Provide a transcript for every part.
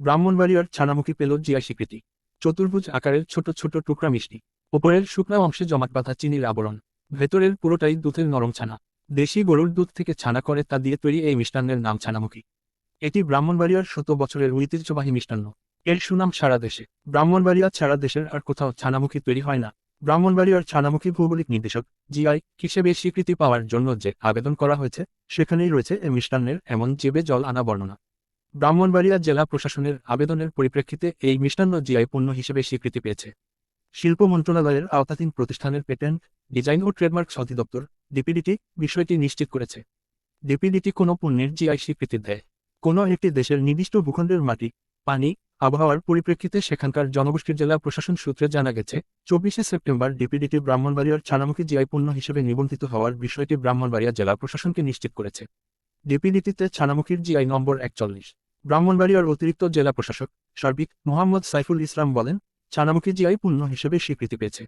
ব্রাহ্মণবাড়িয়ার ছানামুখী পেল জিআই স্বীকৃতি। চতুর্ভুজ আকারের ছোট ছোট টুকরা মিষ্টি। ওপরের শুকনা অংশে জমাট বাঁধা চিনির আবরণ। ভেতরের পুরোটাই দুধের নরম ছানা। দেশি গরুর দুধ থেকে ছানা করে তা দিয়ে তৈরি এই মিষ্টান্নের নাম ছানামুখী। এটি ব্রাহ্মণবাড়িয়ার শত বছরের ঐতিহ্যবাহী মিষ্টান্ন। এর সুনাম সারা দেশে। ব্রাহ্মণবাড়িয়া ছাড়া দেশের আর কোথাও ছানামুখী তৈরি হয় না। ব্রাহ্মণবাড়িয়ার ছানামুখী ভৌগোলিক নির্দেশক জিআই হিসেবে স্বীকৃতি পাওয়ার জন্য যে আবেদন করা হয়েছে, সেখানেই রয়েছে এই মিষ্টান্নের এমন জেবে জল আনা বর্ণনা। ব্রাহ্মণবাড়িয়া জেলা প্রশাসনের আবেদনের পরিপ্রেক্ষিতে এই মিষ্টান্ন জিআই পণ্য হিসেবে স্বীকৃতি পেয়েছে। শিল্প মন্ত্রণালয়ের আওতাধীন প্রতিষ্ঠানের পেটেন্ট, ডিজাইন ও ট্রেডমার্কস অধিদপ্তর, ডিপিডিটি বিষয়টি নিশ্চিত করেছে। ডিপিডিটি কোনো পণ্যের জিআই স্বীকৃতি দেয়। কোনো একটি দেশের নির্দিষ্ট ভূখণ্ডের মাটি, পানি, আবহাওয়ার পরিপ্রেক্ষিতে সেখানকার জনগোষ্ঠীর জেলা প্রশাসন সূত্রে জানা গেছে, চব্বিশে সেপ্টেম্বর ডিপিডিটি ব্রাহ্মণবাড়িয়ার ছানামুখী জিআই পণ্য হিসেবে নিবন্ধিত হওয়ার বিষয়টি ব্রাহ্মণবাড়িয়া জেলা প্রশাসনকে নিশ্চিত করেছে। ডিপিডিটিতে ছানামুখীর জিআই নম্বর একচল্লিশ। ব্রাহ্মণবাড়িয়ার অতিরিক্ত জেলা প্রশাসক সার্বিক মোহাম্মদ সাইফুল ইসলাম বলেন, ছানামুখী জিআই পণ্য হিসেবে স্বীকৃতি পেয়েছে।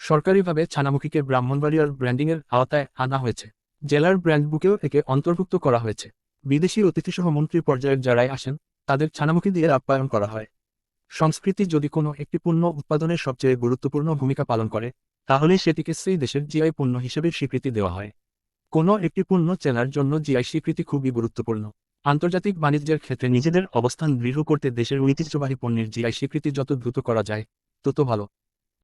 সরকারিভাবে ছানামুখীকে ব্রাহ্মণবাড়িয়ার ব্র্যান্ডিংয়ের আওতায় আনা হয়েছে। জেলার ব্র্যান্ড বুকেও একে অন্তর্ভুক্ত করা হয়েছে। বিদেশি অতিথিসহ মন্ত্রী পর্যায়ের যারাই আসেন, তাদের ছানামুখী দিয়ে আপ্যায়ন করা হয়। সংস্কৃতি যদি কোনো একটি পণ্য উৎপাদনের সবচেয়ে গুরুত্বপূর্ণ ভূমিকা পালন করে, তাহলে সেটিকে সেই দেশের জিআই পণ্য হিসেবে স্বীকৃতি দেওয়া হয়। কোনো একটি পূর্ণ চেনার জন্য জিআই স্বীকৃতি খুবই গুরুত্বপূর্ণ। আন্তর্জাতিক বাণিজ্যের ক্ষেত্রে নিজেদের অবস্থান দৃঢ় করতে দেশের ঐতিহ্যবাহী পণ্যের জিআই স্বীকৃতি যত দ্রুত করা যায়, তত ভালো।